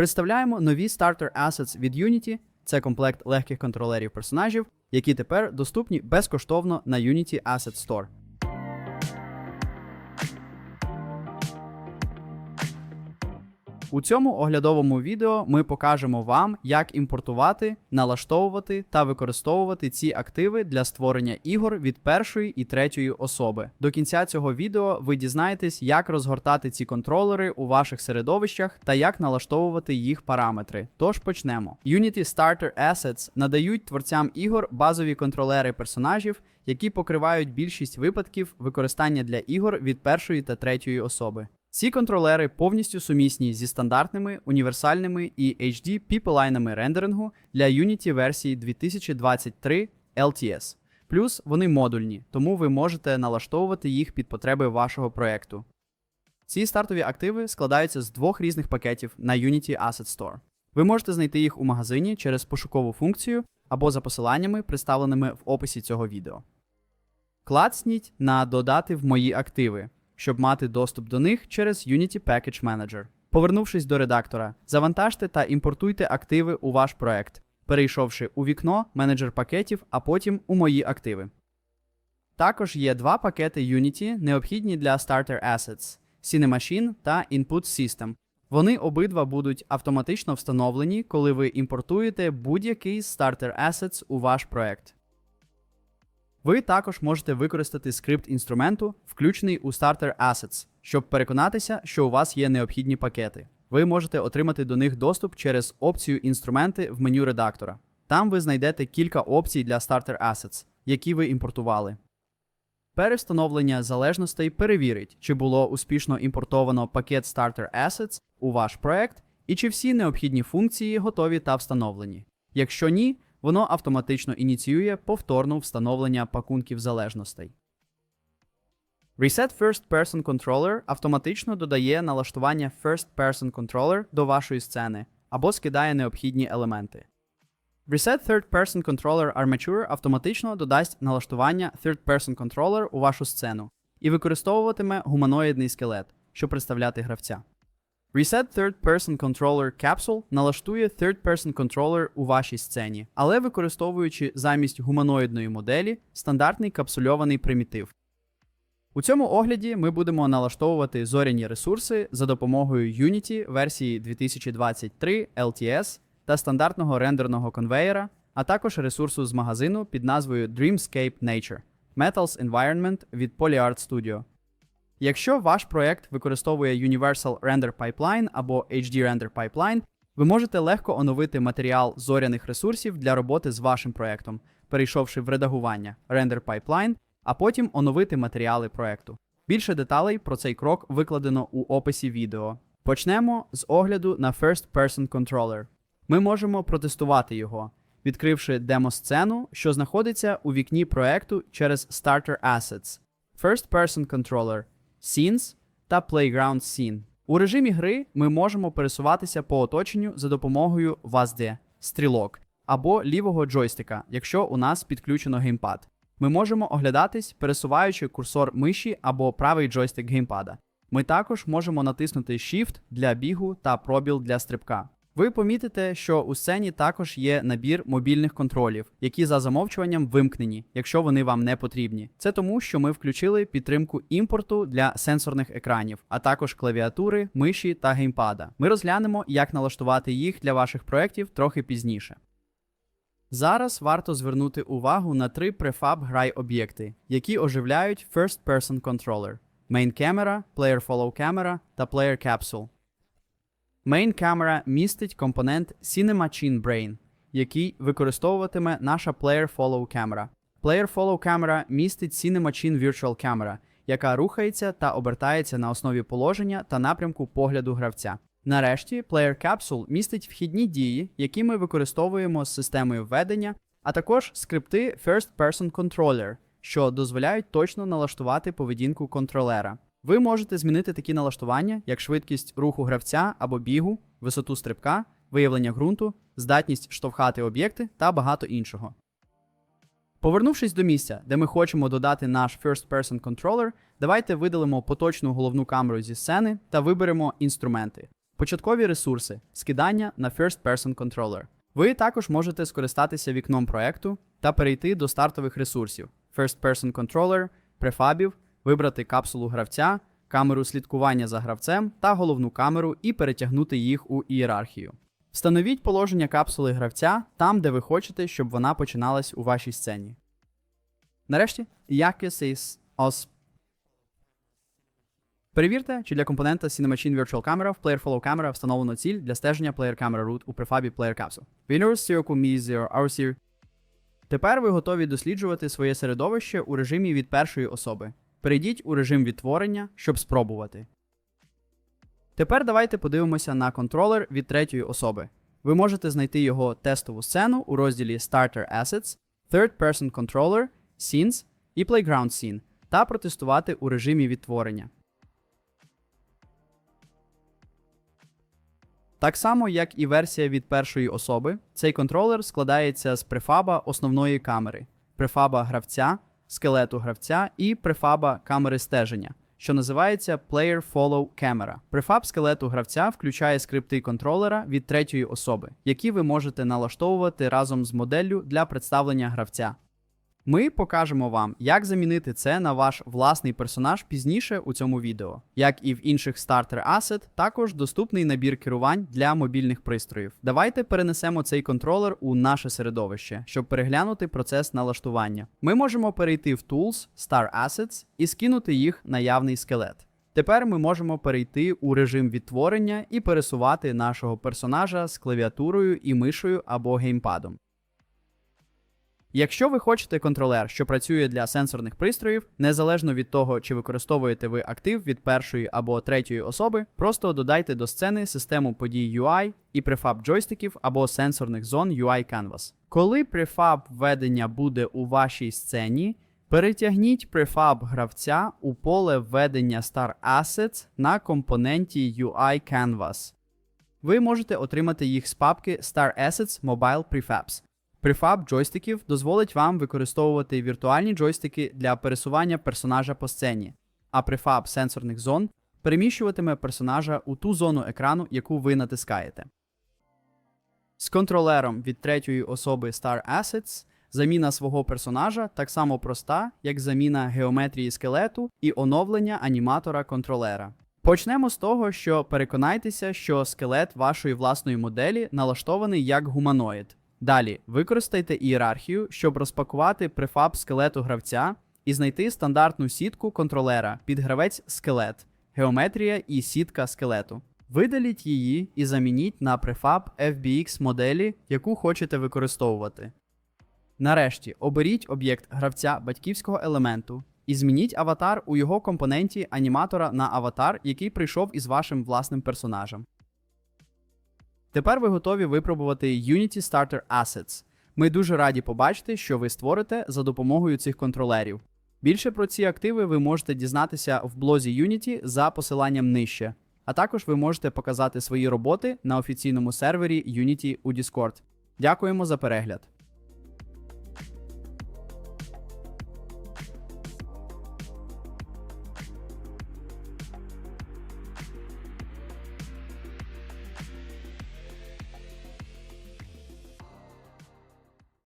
Представляємо нові Starter Assets від Unity. Це комплект легких контролерів персонажів, які тепер доступні безкоштовно на Unity Asset Store. У цьому оглядовому відео ми покажемо вам, як імпортувати, налаштовувати та використовувати ці активи для створення ігор від першої і третьої особи. До кінця цього відео ви дізнаєтесь, як розгортати ці контролери у ваших середовищах та як налаштовувати їх параметри. Тож почнемо. Unity Starter Assets надають творцям ігор базові контролери персонажів, які покривають більшість випадків використання для ігор від першої та третьої особи. Ці контролери повністю сумісні зі стандартними, універсальними і HD піпелайнами рендерингу для Unity версії 2023 LTS. Плюс вони модульні, тому ви можете налаштовувати їх під потреби вашого проєкту. Ці стартові активи складаються з двох різних пакетів на Unity Asset Store. Ви можете знайти їх у магазині через пошукову функцію або за посиланнями, представленими в описі цього відео. Клацніть на Додати в мої активи щоб мати доступ до них через Unity Package Manager. Повернувшись до редактора, завантажте та імпортуйте активи у ваш проект, перейшовши у вікно менеджер пакетів, а потім у мої активи. Також є два пакети Unity, необхідні для Starter Assets CineMachine та Input System. Вони обидва будуть автоматично встановлені, коли ви імпортуєте будь-який Starter Assets у ваш проект. Ви також можете використати скрипт інструменту, включений у Starter Assets, щоб переконатися, що у вас є необхідні пакети. Ви можете отримати до них доступ через опцію інструменти в меню редактора. Там ви знайдете кілька опцій для Starter Assets, які ви імпортували. Перестановлення залежностей перевірить, чи було успішно імпортовано пакет Starter Assets у ваш проект і чи всі необхідні функції готові та встановлені. Якщо ні, воно автоматично ініціює повторне встановлення пакунків залежностей. Reset First Person Controller автоматично додає налаштування First Person Controller до вашої сцени або скидає необхідні елементи. Reset Third Person Controller Armature автоматично додасть налаштування Third Person Controller у вашу сцену і використовуватиме гуманоїдний скелет, щоб представляти гравця. Reset Third Person Controller Capsule налаштує Third Person Controller у вашій сцені, але використовуючи замість гуманоїдної моделі стандартний капсульований примітив. У цьому огляді ми будемо налаштовувати зоряні ресурси за допомогою Unity версії 2023 LTS та стандартного рендерного конвейера, а також ресурсу з магазину під назвою Dreamscape Nature Metals Environment від PolyArt Studio. Якщо ваш проєкт використовує Universal Render Pipeline або HD Render Pipeline, ви можете легко оновити матеріал зоряних ресурсів для роботи з вашим проєктом, перейшовши в редагування Render Pipeline, а потім оновити матеріали проєкту. Більше деталей про цей крок викладено у описі відео. Почнемо з огляду на First Person Controller. Ми можемо протестувати його, відкривши демо-сцену, що знаходиться у вікні проєкту через Starter Assets. First Person Controller Scenes та Playground Scene. У режимі гри ми можемо пересуватися по оточенню за допомогою WASD, стрілок або лівого джойстика, якщо у нас підключено геймпад. Ми можемо оглядатись, пересуваючи курсор миші або правий джойстик геймпада. Ми також можемо натиснути Shift для бігу та пробіл для стрибка. Ви помітите, що у сцені також є набір мобільних контролів, які за замовчуванням вимкнені, якщо вони вам не потрібні. Це тому, що ми включили підтримку імпорту для сенсорних екранів, а також клавіатури, миші та геймпада. Ми розглянемо, як налаштувати їх для ваших проєктів трохи пізніше. Зараз варто звернути увагу на три префаб грай об'єкти, які оживляють First Person Controller: Main Camera, Player Follow Camera та Player Capsule. Main Camera містить компонент CinemaChin Brain, який використовуватиме наша Player Follow Camera. Player Follow Camera містить CinemaChin Virtual Camera, яка рухається та обертається на основі положення та напрямку погляду гравця. Нарешті, Player Capsule містить вхідні дії, які ми використовуємо з системою введення, а також скрипти First Person Controller, що дозволяють точно налаштувати поведінку контролера. Ви можете змінити такі налаштування, як швидкість руху гравця або бігу, висоту стрибка, виявлення ґрунту, здатність штовхати об'єкти та багато іншого. Повернувшись до місця, де ми хочемо додати наш First Person Controller, давайте видалимо поточну головну камеру зі сцени та виберемо інструменти. Початкові ресурси, скидання на First Person Controller. Ви також можете скористатися вікном проекту та перейти до стартових ресурсів First Person Controller, префабів, вибрати капсулу гравця, камеру слідкування за гравцем та головну камеру і перетягнути їх у ієрархію. Встановіть положення капсули гравця там, де ви хочете, щоб вона починалась у вашій сцені. Нарешті, якийсь ос. Перевірте, чи для компонента CinemaChin Virtual Camera в Player Follow Camera встановлено ціль для стеження Player Camera Root у префабі Player Capsule. Winners Circle Me Zero. Тепер ви готові досліджувати своє середовище у режимі від першої особи. Перейдіть у режим відтворення, щоб спробувати. Тепер давайте подивимося на контролер від третьої особи. Ви можете знайти його тестову сцену у розділі Starter Assets, Third Person Controller, Scenes і Playground Scene та протестувати у режимі відтворення. Так само, як і версія від першої особи, цей контролер складається з префаба основної камери, префаба гравця, скелету гравця і префаба камери стеження, що називається Player Follow Camera. Префаб скелету гравця включає скрипти контролера від третьої особи, які ви можете налаштовувати разом з моделлю для представлення гравця. Ми покажемо вам, як замінити це на ваш власний персонаж пізніше у цьому відео. Як і в інших Starter Asset, також доступний набір керувань для мобільних пристроїв. Давайте перенесемо цей контролер у наше середовище, щоб переглянути процес налаштування. Ми можемо перейти в Tools, Star Assets і скинути їх наявний скелет. Тепер ми можемо перейти у режим відтворення і пересувати нашого персонажа з клавіатурою і мишою або геймпадом. Якщо ви хочете контролер, що працює для сенсорних пристроїв, незалежно від того, чи використовуєте ви актив від першої або третьої особи, просто додайте до сцени систему подій UI і префаб джойстиків або сенсорних зон UI Canvas. Коли префаб введення буде у вашій сцені, перетягніть префаб гравця у поле введення Star Assets на компоненті UI Canvas. Ви можете отримати їх з папки Star Assets Mobile Prefabs. Префаб джойстиків дозволить вам використовувати віртуальні джойстики для пересування персонажа по сцені, а префаб сенсорних зон переміщуватиме персонажа у ту зону екрану, яку ви натискаєте. З контролером від третьої особи Star Assets заміна свого персонажа так само проста, як заміна геометрії скелету і оновлення аніматора контролера. Почнемо з того, що переконайтеся, що скелет вашої власної моделі налаштований як гуманоїд. Далі використайте ієрархію, щоб розпакувати префаб скелету гравця і знайти стандартну сітку контролера під гравець скелет, геометрія і сітка скелету. Видаліть її і замініть на префаб FBX моделі, яку хочете використовувати. Нарешті оберіть об'єкт гравця батьківського елементу і змініть аватар у його компоненті аніматора на аватар, який прийшов із вашим власним персонажем. Тепер ви готові випробувати Unity Starter Assets. Ми дуже раді побачити, що ви створите за допомогою цих контролерів. Більше про ці активи ви можете дізнатися в блозі Unity за посиланням нижче. А також ви можете показати свої роботи на офіційному сервері Unity у Discord. Дякуємо за перегляд!